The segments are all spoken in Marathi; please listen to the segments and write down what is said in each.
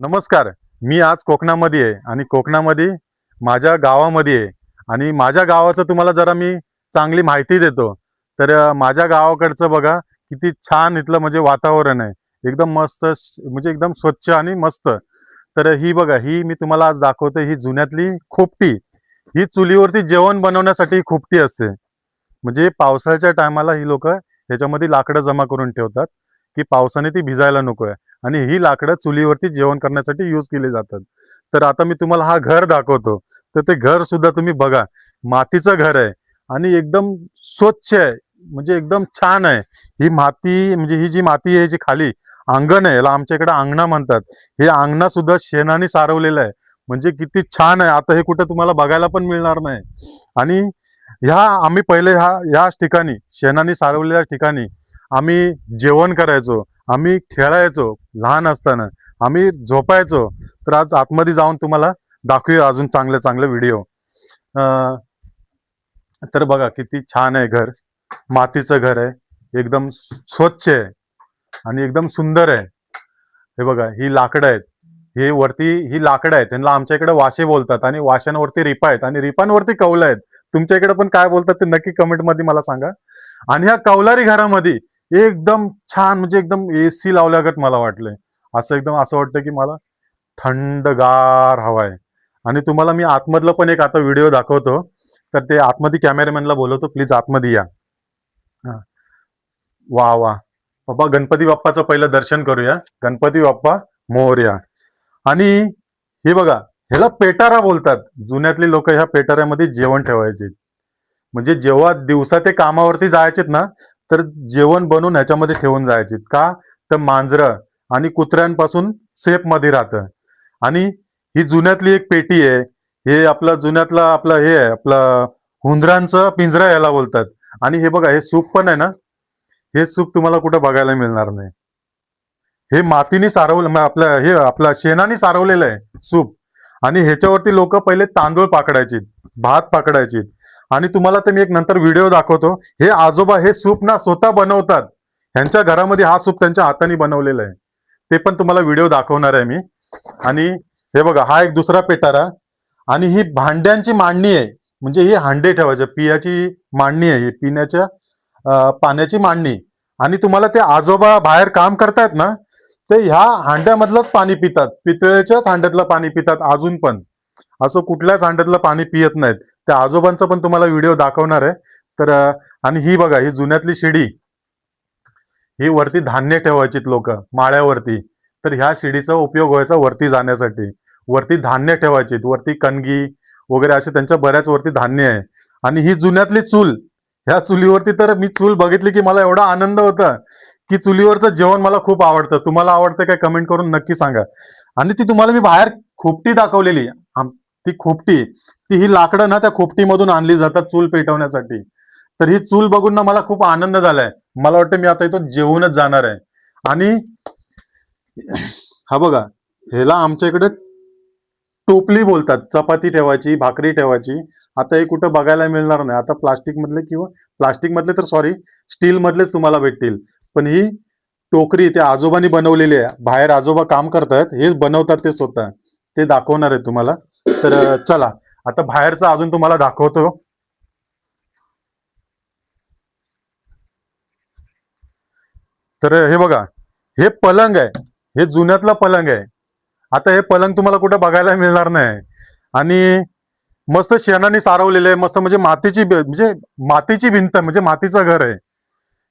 नमस्कार. मी आज कोकणामध्ये आहे आणि कोकणामध्ये माझ्या गावामध्ये आहे. आणि माझ्या गावाचं तुम्हाला जरा मी चांगली माहिती देतो. तर माझ्या गावाकडचं बघा किती छान इथलं म्हणजे वातावरण आहे. एकदम मस्त म्हणजे एकदम स्वच्छ आणि मस्त. तर ही बघा ही मी तुम्हाला आज दाखवतो ही जुन्यातली खोपटी. ही चुलीवरती जेवण बनवण्यासाठी खोपटी असते. म्हणजे पावसाळ्याच्या टायमाला ही लोक ह्याच्यामध्ये लाकडं जमा करून ठेवतात की पावसाने ती भिजायला नको आहे आणि ही लाकडं चुलीवरती जेवण करण्यासाठी यूज केली जातात. तर आता मी तुम्हाला हा घर दाखवतो. तर ते घर सुद्धा तुम्ही बघा. मातीचं घर आहे आणि एकदम स्वच्छ आहे. म्हणजे एकदम छान आहे. ही माती म्हणजे ही जी माती आहे जी खाली अंगण आहे याला आमच्या इकडे अंगणा म्हणतात. हे अंगणा सुद्धा शेणाने सारवलेलं आहे. म्हणजे किती छान आहे. आता हे कुठे तुम्हाला बघायला पण मिळणार नाही. आणि ह्या आम्ही पहिले ह्या याच ठिकाणी शेणाने सारवलेल्या ठिकाणी आम्ही जेवण करायचो. आम्ही खेळायचो लहान असताना. आम्ही झोपायचो. तर आज आतमध्ये जाऊन तुम्हाला दाखवूया अजून चांगले चांगले व्हिडिओ. तर बघा किती छान आहे घर. मातीचं घर आहे. एकदम स्वच्छ आहे. आणि एकदम सुंदर आहे. हे बघा ही लाकडं आहेत. हे वरती ही लाकडं आहेत. त्यांना आमच्या इकडे वाशे बोलतात आणि वाशांवरती रिपा आहेत. आणि रिपांवरती कौलं आहेत. तुमच्या इकडे पण काय बोलतात ते नक्की कमेंटमध्ये मला सांगा. आणि ह्या कौलारी घरामध्ये एकदम छान म्हणजे एकदम एसी लावल्यागत मला वाटलंय. असं एकदम असं वाटतं की मला थंडगार हवा आहे आणि तुम्हाला मी आतमधलं पण एक आता व्हिडिओ दाखवतो. तर ते आतमध्ये कॅमेरामॅनला बोलवतो प्लीज आतमध्ये या. वा वा. बाबा गणपती बाप्पाचं पहिलं दर्शन करूया. गणपती बाप्पा मोर्या आणि हे बघा ह्याला पेटारा बोलतात. जुन्यातली लोक ह्या पेटाऱ्यामध्ये जेवण ठेवायचे. म्हणजे जेव्हा दिवसा ते कामावरती जायचेत ना तर जेवण बनवून ह्याच्यामध्ये ठेवून जायचे. का? तर मांजरं आणि कुत्र्यांपासून सेफमध्ये राहतं. आणि ही जुन्यातली एक पेटी आहे. हे आपलं जुन्यातलं आपलं हे आहे आपलं हुंदरांचं पिंजरा याला बोलतात. आणि हे बघा हे सूप पण आहे ना? हे सूप तुम्हाला कुठं बघायला मिळणार नाही. हे मातीने सारवलं आपलं हे आपलं शेणाने सारवलेलं आहे सूप. आणि ह्याच्यावरती लोक पहिले तांदूळ पाकडायचे भात पाकडायचे. आणि तुम्हाला तर मी एक नंतर व्हिडिओ दाखवतो. हे आजोबा हे सूप ना स्वतः बनवतात. ह्यांच्या घरामध्ये हा सूप त्यांच्या हाताने बनवलेला आहे. ते पण तुम्हाला व्हिडिओ दाखवणार आहे मी. आणि हे बघा हा एक दुसरा पेटारा. आणि ही भांड्यांची मांडणी आहे. म्हणजे ही हांडे ठेवायचे पियाची मांडणी आहे ही पिण्याच्या पाण्याची मांडणी. आणि तुम्हाला ते आजोबा बाहेर काम करतायत ना ते ह्या हांड्यामधलंच पाणी पितात. पितळेच्याच हांड्यातलं पाणी पितात अजून पण. असं कुठल्याच हांड्यातलं पाणी पियत नाहीत. त्या आजोबांचा पण तुम्हाला व्हिडिओ दाखवणार आहे. तर आणि ही बघा ही जुन्यातली शिडी. ही वरती धान्य ठेवायचीत लोक माळ्यावरती. तर ह्या शिडीचा उपयोग व्हायचा वरती जाण्यासाठी. वरती धान्य ठेवायचीत वरती कणगी वगैरे असे त्यांच्या बऱ्याच वरती धान्य आहे. आणि ही जुन्यातली चूल ह्या चुलीवरती तर मी चूल बघितली की मला एवढा आनंद होता की चुलीवरचं जेवण मला खूप आवडतं. तुम्हाला आवडतं काय कमेंट करून नक्की सांगा. आणि ती तुम्हाला मी बाहेर खोपटी दाखवलेली. ती खोपटी ती ही लाकडं ना त्या खोपटीमधून आणली जातात चूल पेटवण्यासाठी. तर ही चूल बघून ना मला खूप आनंद झालाय. मला वाटतं मी आता इथून जेवूनच जाणार आहे. आणि हा बघा ह्याला आमच्या इकडे टोपली बोलतात. चपाती ठेवायची भाकरी ठेवायची. आता हे कुठं बघायला मिळणार नाही. आता प्लास्टिक मधले किंवा प्लास्टिक मधले तर सॉरी स्टील मधलेच तुम्हाला भेटतील. पण ही टोकरी ते आजोबांनी बनवलेली आहे. बाहेर आजोबा काम करतायत हेच बनवतात ते स्वतः. ते दाखवणार आहे तुम्हाला. तर चला. आता बाहेरचा अजून तुम्हाला दाखवतो. तर हे बघा. हे पलंग आहे. हे जुन्यातला पलंग आहे. आता हे पलंग तुम्हाला कुठं बघायला मिळणार नाही. आणि मस्त शेणाने सारवलेलं आहे. मस्त म्हणजे मातीची म्हणजे मातीची भिंत म्हणजे मातीचं घर आहे.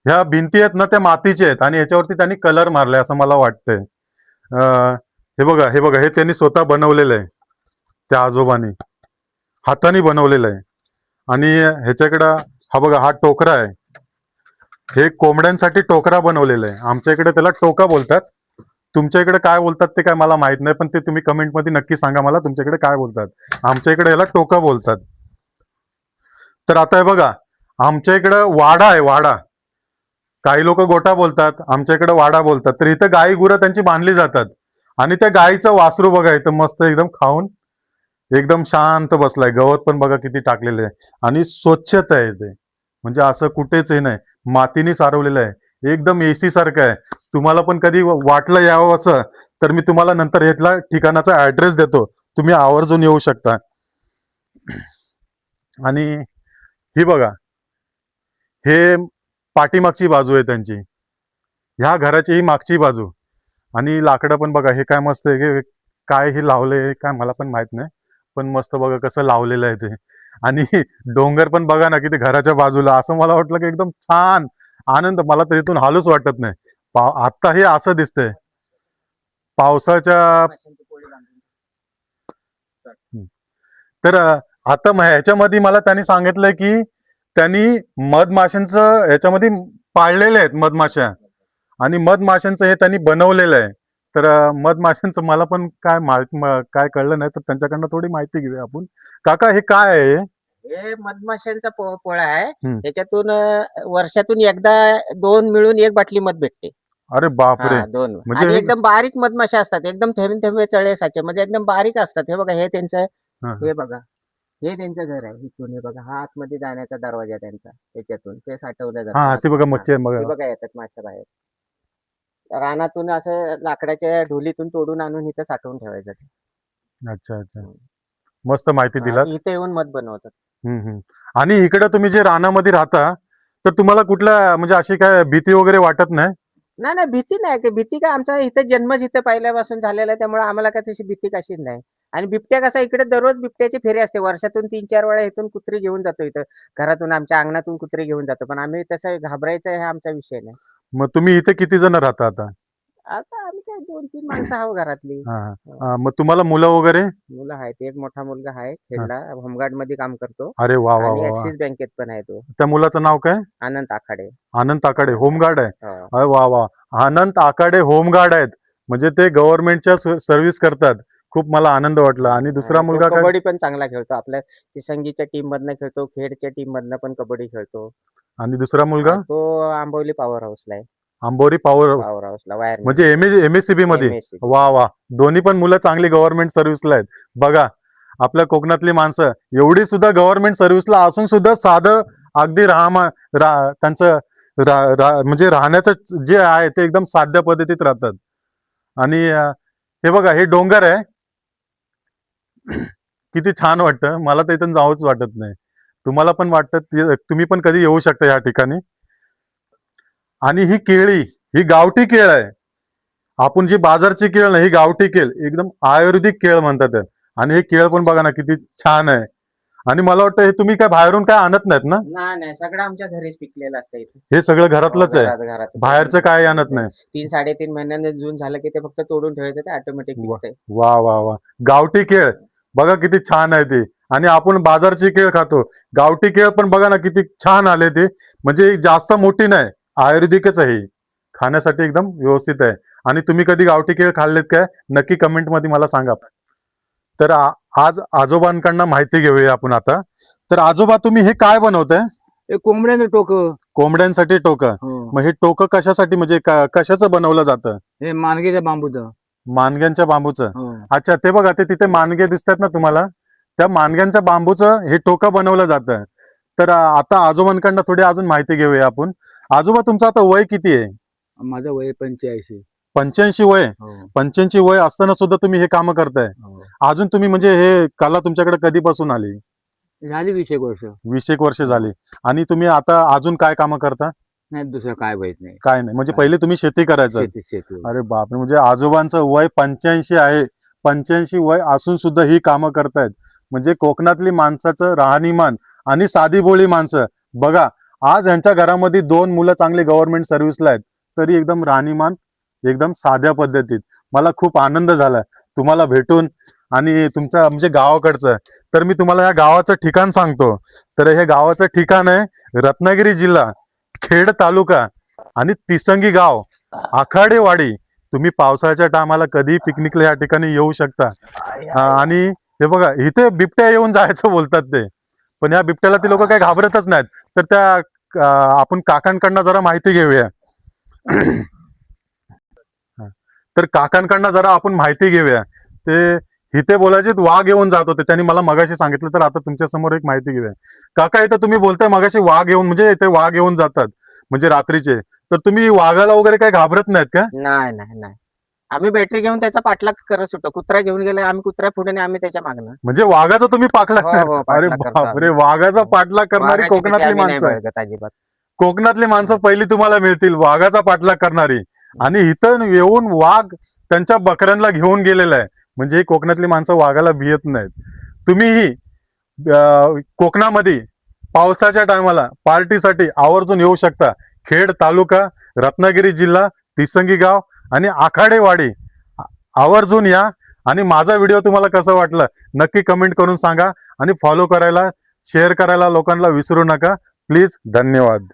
ह्या भिंती आहेत ना त्या मातीच्या आहेत. आणि याच्यावरती त्यांनी कलर मारलाय असं मला वाटतंय. हे बघा हे बघा. हे त्यांनी स्वतः बनवलेलं आहे. त्या आजोबांनी हाताने बनवलेलं आहे. आणि ह्याच्याकडं हा बघा हा टोकरा आहे. हे कोंबड्यांसाठी टोकरा बनवलेला आहे. आमच्या इकडे त्याला टोका बोलतात. तुमच्या इकडे काय बोलतात ते काय मला माहीत नाही पण ते तुम्ही कमेंटमध्ये नक्की सांगा मला तुमच्याकडे काय बोलतात. आमच्या इकडे याला टोका बोलतात. तर आता हे बघा आमच्या इकडे वाडा आहे वाडा. काही लोक गोटा बोलतात आमच्या इकडे वाडा बोलतात. तर इथं गाई गुरं त्यांची बांधली जातात. आणि त्या गायीचं वासरू बघा इथं मस्त एकदम खाऊन एकदम शांत बसलाय. गवत पण बघा किती टाकलेलं आहे. आणि स्वच्छता आहे ते. म्हणजे असं कुठेच हे नाही. मातीने सारवलेलं आहे. एकदम एसी सारखं आहे. तुम्हाला पण कधी वाटलं यावं असं तर मी तुम्हाला नंतर इथला ठिकाणाचा ऍड्रेस देतो. तुम्ही आवर्जून येऊ शकता. आणि ही बघा. हे पाठीमागची बाजू आहे त्यांची. ह्या घराची ही मागची बाजू. आणि लाकडं पण बघा हे काय मस्त आहे. हे काय हे लावलंय काय मला पण माहीत नाही. पण मस्त बघा कसं लावलेलं आहे ते. आणि डोंगर पण बघा ना किती घराच्या बाजूला. असं मला वाटलं की एकदम छान आनंद. मला तर इथून हालूच वाटत नाही. पाव आता हे असं दिसतंय. पावसाच्या तर आता ह्याच्यामध्ये मला त्यांनी सांगितलंय की त्यांनी मधमाशांचं ह्याच्यामध्ये पाळलेले आहेत मधमाशा आणि मधमाशांचं हे त्यांनी बनवलेलं आहे. तर मधमाशांचं मला पण काय काय कळलं नाही तर त्यांच्याकडनं थोडी माहिती घेऊया आपण. काका हे काय आहे? हे मधमाशांचा पोळा आहे. त्याच्यातून वर्षातून एकदा दोन मिळून एक बाटली मध भेटते. अरे बापरे! दोन. म्हणजे एकदम बारीक मधमाशा असतात. एकदम थेंबे थेंबे चळे साचे. म्हणजे एकदम बारीक असतात. हे बघा हे त्यांचं हा. बघा. हे त्यांचं घर आहे इथून. हे बघा हा आतमध्ये जाण्याचा दरवाजा त्यांचा. त्याच्यातून ते साठवलं जातं. बघा बघा येतात माशा बाहेर. रानातून असं लाकडाच्या ढोलीतून तोडून आणून इथं साठवून ठेवायचं ते. अच्छा अच्छा. मस्त माहिती हा, दिलात. इथे येऊन मध बनवतात. आणि इकडे तुम्ही जे रानामध्ये राहता तर तुम्हाला कुठल्या म्हणजे अशी काय भीती वगैरे वाटत नाही? नाही नाही भीती नाही. की भीती काय आमचा इथे जन्मच इथे पहिल्यापासून झालेला आहे त्यामुळे आम्हाला काय तशी भीती कशीच नाही. आणि बिबट्या कसा इकडे दररोज बिबट्याची फेरी असते. वर्षातून तीन चार वेळा इथून कुत्री घेऊन जातो इथं. घरातून आमच्या अंगणातून कुत्री घेऊन जातो. पण आम्ही तसं घाबरायचं हे आमचा विषय नाही. मग तुम्ही इथे किती जण राहता आता? आता आम्ही काय दोन तीन माणसं आहोत घरातली. हा, हा. मग तुम्हाला मुलं वगैरे? मुलं आहेत एक मोठा मुलगा आहे खेडला होमगार्डमध्ये काम करतो. अरे वा वा आणि वा वा. ऍक्सिस बँकेत पण आहे तो. त्या मुलाचं नाव काय? आनंद आखाडे. आनंद ताकाडे होमगार्ड आहे? हो. अरे वा वा. आनंद आकाडे होमगार्ड आहेत. म्हणजे ते गव्हर्नमेंटच्या सर्व्हिस करतात. खूप मला आनंद वाटला. आणि दुसरा मुलगा काय? कबड्डी पण चांगला खेळतो. आपल्या तिसंगीच्या टीम मधनं खेळतो खेडच्या टीम मधनं पण कबड्डी खेळतो. आणि दुसरा मुलगा? तो आंबवली पॉवर हाऊसला आहे. आंबोरी पॉवर पॉवर हाऊसला वायर म्हणजे एम एमएससीबी मध्ये? वा वा. दोन्ही पण मुलं चांगली गव्हर्नमेंट सर्व्हिसला आहेत. बघा आपल्या कोकणातली माणसं एवढी सुद्धा गव्हर्नमेंट सर्व्हिसला असून सुद्धा साधं अगदी राहमा रा त्यांचं रा- रा- म्हणजे राहण्याचं जे आहे ते एकदम साध्या पद्धतीत राहतात. आणि हे बघा हे डोंगर आहे. किती छान वाटतं. मला तर इथून जाऊच वाटत नाही. तुम्हाला पण वाटतं तुम्ही पण कधी येऊ शकता या ठिकाणी. आणि ही केळी ही गावठी केळ आहे. आपण जी बाजारची केळ नाही ही गावठी केळ एकदम आयुर्वेदिक केळ म्हणतात. आणि हे केळ पण बघा ना किती छान आहे. आणि मला वाटतं हे तुम्ही काय बाहेरून काय आणत नाहीत ना? नाही नाही. सगळं आमच्या घरीच पिकलेलं असतं इथे. हे सगळं घरातलंच आहे. बाहेरचं काय आणत नाही. तीन साडेतीन महिन्याने जून झालं की ते फक्त तोडून ठेवायचं ते ऑटोमॅटिक वा वा वा. गावठी केळ. बघा किती छान आहे ते. आणि आपण बाजारची केळ खातो. गावठी केळ पण बघा ना किती छान आले ते. म्हणजे जास्त मोठी नाही आयुर्वेदिकच आहे. ही. खाण्यासाठी एकदम व्यवस्थित आहे. आणि तुम्ही कधी गावठी केळ खाल्लेत काय? नक्की कमेंटमध्ये मला सांगा. तर आज आजोबांकडनं माहिती घेऊया आपण आता. तर आजोबा तुम्ही हे काय बनवताय? हे कोंबड्याचं टोक. कोंबड्यांसाठी टोकं. मग हे टोकं कशासाठी म्हणजे कशाचं बनवलं जातं? हे मानगेच्या बांबूचं. मानग्यांच्या बांबूचं. हो. अच्छा ते बघा ते तिथे मानगे दिसतात ना तुम्हाला? त्या मानग्यांच्या बांबूचं हे टोकं बनवलं जातं. तर आता आजोबांकडनं थोडी अजून माहिती घेऊया आपण. आजोबा तुमचं आता वय किती आहे? माझं वय पंच्याऐंशी. पंच्याऐंशी वय? हो. पंच्याऐंशी वय असताना सुद्धा तुम्ही हे कामं करताय. हो. अजून तुम्ही म्हणजे हे कला तुमच्याकडे कधीपासून आली? झाली वीस एक वर्ष. वीस एक वर्ष झाली. आणि तुम्ही आता अजून काय कामं करता? नाही दुसरं काय माहीत नाही. काय नाही. म्हणजे पहिले तुम्ही शेती करायचं. शेती शेती अरे बापरे म्हणजे आजोबांचं वय पंच्याऐंशी आहे. पंच्याऐंशी वय असून सुद्धा ही कामं करतायत. म्हणजे कोकणातली माणसाचं राहणीमान आणि साधी बोळी माणसं. बघा आज यांच्या घरामध्ये दोन मुलं चांगली गव्हर्नमेंट सर्व्हिसला आहेत. तरी एकदम राहणीमान एकदम साध्या पद्धतीत. मला खूप आनंद झाला. तुम्हाला भेटून आणि तुमच्या म्हणजे गावाकडचं. तर मी तुम्हाला या गावाचं ठिकाण सांगतो. तर हे गावाचं ठिकाण आहे रत्नागिरी जिल्हा. खेड तालुका आणि तिसंगी गाव आखाडेवाडी तुम्ही पावसाळ्याच्या टायमाला कधी पिकनिकला या ठिकाणी येऊ शकता. आणि हे बघा इथे बिबट्या येऊन जायचं बोलतात ते. पण या बिबट्याला ते लोक काही घाबरतच नाहीत. तर त्या आपण काकांकडनं जरा माहिती घेऊया. तर काकांकडनं जरा आपण माहिती घेऊया. ते इथे बोलायचे वाघ येऊन जात होते. त्यांनी मला मगाशी सांगितलं तर आता तुमच्यासमोर एक माहिती घेऊया. काका इथं तुम्ही बोलताय मगाशी वाघ येऊन म्हणजे इथे वाघ येऊन जातात म्हणजे रात्रीचे. तर तुम्ही वाघाला वगैरे काही घाबरत नाहीत का? नाही नाही नाही. आम्ही बॅटरी घेऊन त्याचा पाठलाग करत सुटतो कुत्रा घेऊन गेला आम्ही कुत्रा पुढे आम्ही त्याच्या मागणं म्हणजे वाघाचा तुम्ही पाकला हो, हो, अरे पाठलाग बापरे वाघाचा पाठलाग करणारी कोकणातली माणसं. अजिबात. कोकणातली माणसं पहिली तुम्हाला मिळतील वाघाचा पाठलाग करणारी. आणि इथं येऊन वाघ त्यांच्या बकऱ्यांना घेऊन गेलेला आहे. म्हणजे ही कोकणातली माणसं वाघाला भियत नाहीत. तुम्हीही कोकणामध्ये पावसाच्या टायमाला पार्टीसाठी आवर्जून येऊ शकता. खेड तालुका रत्नागिरी जिल्हा तिसंगी गाव आणि आखाडेवाडी. आवर्जून या आणि माझा व्हिडिओ तुम्हाला कसं वाटलं नक्की कमेंट करून सांगा आणि फॉलो करायला शेअर करायला लोकांना विसरू नका. प्लीज धन्यवाद.